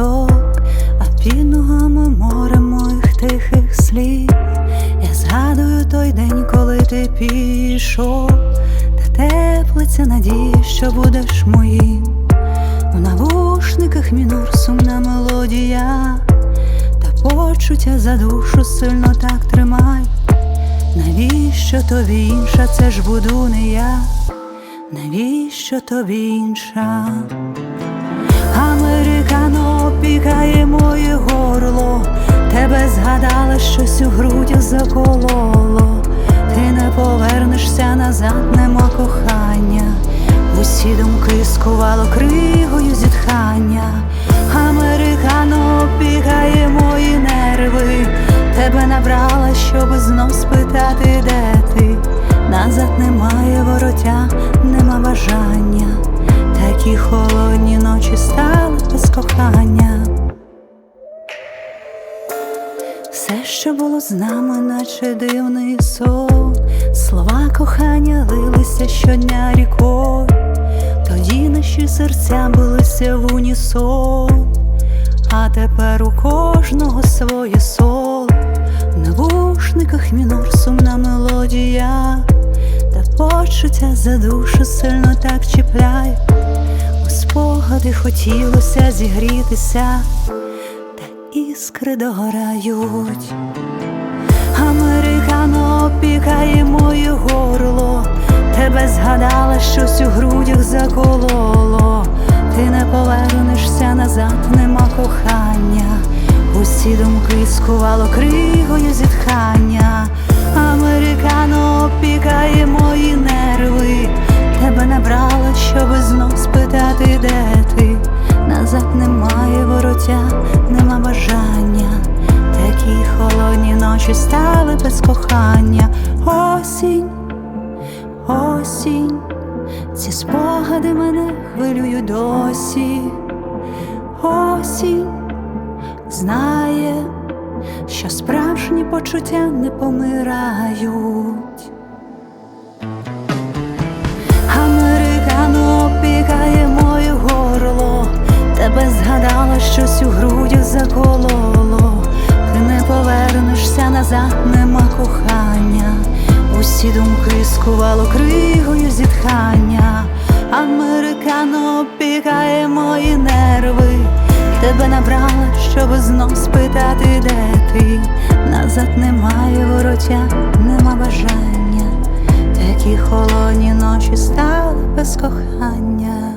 пісок, а під ногами море моїх тихих слів. Я згадую той день, коли ти пішов, та теплиться надія, що будеш моїм. У навушниках мінур сумна мелодія, та почуття за душу сильно так тримай. Навіщо тобі інша, це ж буду не я, навіщо тобі інша? Американо опікає моє горло, тебе згадала, щось у грудях закололо. Ти не повернешся назад, нема кохання. Усі думки скувало кригою зітхання. Американо опікає мої нерви, тебе набрала, щоб знов спитати, де ти. Назад немає вороття, нема бажання. Такі холодні ночі стали без кохання. Що було з нами, наче дивний сон. Слова кохання лилися щодня рікою. Тоді наші серця билися в унісон. А тепер у кожного своє соло. В навушниках мінор сумна мелодія. Та почуття за душу сильно так чіпляє. У спогади хотілося зігрітися, іскри догорають. Американо опікає моє горло, тебе згадала, щось у грудях закололо. Ти не повернешся назад, нема кохання. Усі думки скувало кригою зітхання. Ночі стали без кохання. Осінь, осінь, ці спогади мене хвилюють досі. Осінь знає, що справжні почуття не помирають. Американо опікає моє горло, тебе згадала, щось у грудях закололо. Повернешся назад, нема кохання. Усі думки скувало кригою зітхання. Американо опікає мої нерви. Тебе набрала, щоб знов спитати, де ти. Назад немає вороття, нема бажання. Такі холодні ночі стали без кохання.